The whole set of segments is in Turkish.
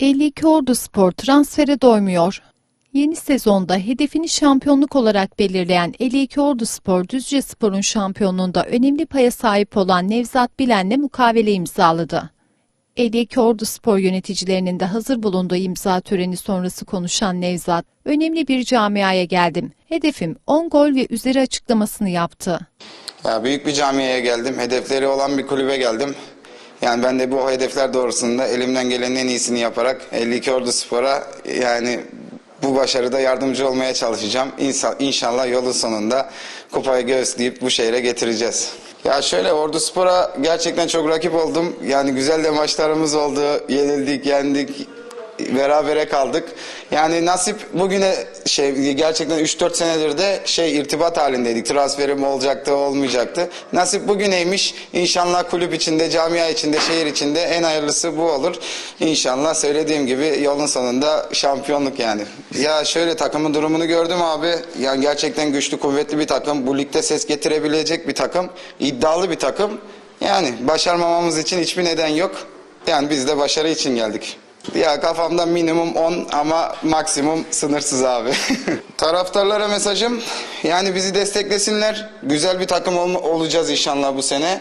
52 Ordu Spor transfere doymuyor. Yeni sezonda hedefini şampiyonluk olarak belirleyen 52 Ordu Spor, Düzce Spor'un şampiyonluğunda önemli paya sahip olan Nevzat Bilen'le mukavele imzaladı. 52 Ordu Spor yöneticilerinin de hazır bulunduğu imza töreni sonrası konuşan Nevzat, önemli bir camiaya geldim. Hedefim 10 gol ve üzeri açıklamasını yaptı. Ya büyük bir camiye geldim. Hedefleri olan bir kulübe geldim. Yani ben de bu hedefler doğrusunda elimden gelenin en iyisini yaparak 52 Ordu Spor'a yani bu başarıda yardımcı olmaya çalışacağım. İnsa- İnşallah yolun sonunda kupayı göğüsleyip bu şehre getireceğiz. Ya şöyle Ordu Spor'a gerçekten çok rakip oldum. Yani güzel de maçlarımız oldu. Yenildik, yendik, berabere kaldık. Yani nasip bugüne şey gerçekten 3-4 senedir de şey irtibat halindeydik. Transferim olacaktı, olmayacaktı. Nasip bugüneymiş. İnşallah kulüp içinde, camia içinde, şehir içinde en hayırlısı bu olur. İnşallah söylediğim gibi yolun sonunda şampiyonluk yani. Ya şöyle takımın durumunu gördüm abi. Yani gerçekten güçlü, kuvvetli bir takım. Bu ligde ses getirebilecek bir takım. iddialı bir takım. Yani başarmamamız için hiçbir neden yok. Yani biz de başarı için geldik. Ya kafamda minimum 10 ama maksimum sınırsız abi. Taraftarlara mesajım yani bizi desteklesinler. Güzel bir takım olma- olacağız inşallah bu sene.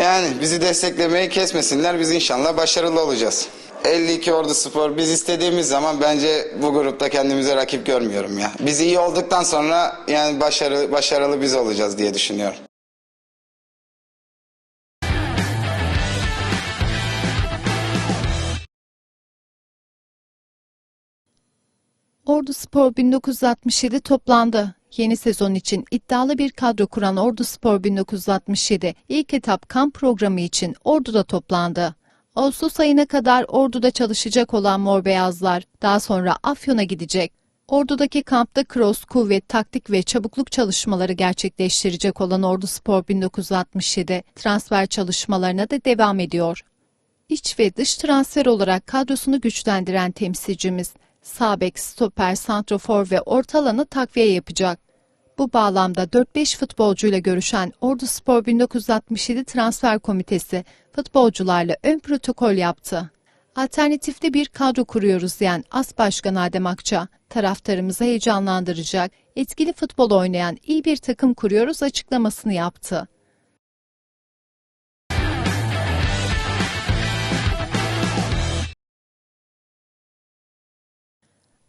Yani bizi desteklemeyi kesmesinler. Biz inşallah başarılı olacağız. 52 Ordu Spor biz istediğimiz zaman bence bu grupta kendimize rakip görmüyorum ya. Biz iyi olduktan sonra yani başarı başarılı biz olacağız diye düşünüyorum. Ordu Spor 1967 toplandı. Yeni sezon için iddialı bir kadro kuran Ordu Spor 1967 ilk etap kamp programı için Ordu'da toplandı. Ağustos ayına kadar Ordu'da çalışacak olan Mor Beyazlar daha sonra Afyon'a gidecek. Ordu'daki kampta cross, kuvvet, taktik ve çabukluk çalışmaları gerçekleştirecek olan Ordu Spor 1967 transfer çalışmalarına da devam ediyor. İç ve dış transfer olarak kadrosunu güçlendiren temsilcimiz sağ bek, stoper, santrofor ve orta alanı takviye yapacak. Bu bağlamda 4-5 futbolcuyla görüşen Ordu Spor 1967 Transfer Komitesi futbolcularla ön protokol yaptı. Alternatifli bir kadro kuruyoruz diyen As Başkan Adem Akça, taraftarımızı heyecanlandıracak, etkili futbol oynayan iyi bir takım kuruyoruz açıklamasını yaptı.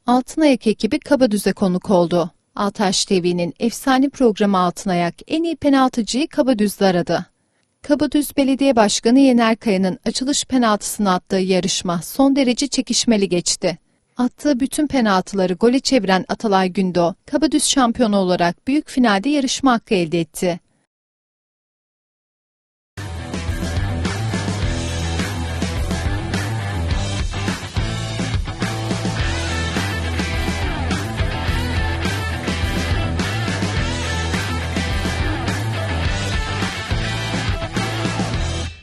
Altınayak ekibi Kabadüz'e konuk oldu. Altaş TV'nin efsane programı Altınayak en iyi penaltıcıyı Kabadüz'de aradı. Kabadüz Belediye Başkanı Yener Kaya'nın açılış penaltısını attığı yarışma son derece çekişmeli geçti. Attığı bütün penaltıları gole çeviren Atalay Gündo, Kabadüz şampiyonu olarak büyük finalde yarışma hakkı elde etti.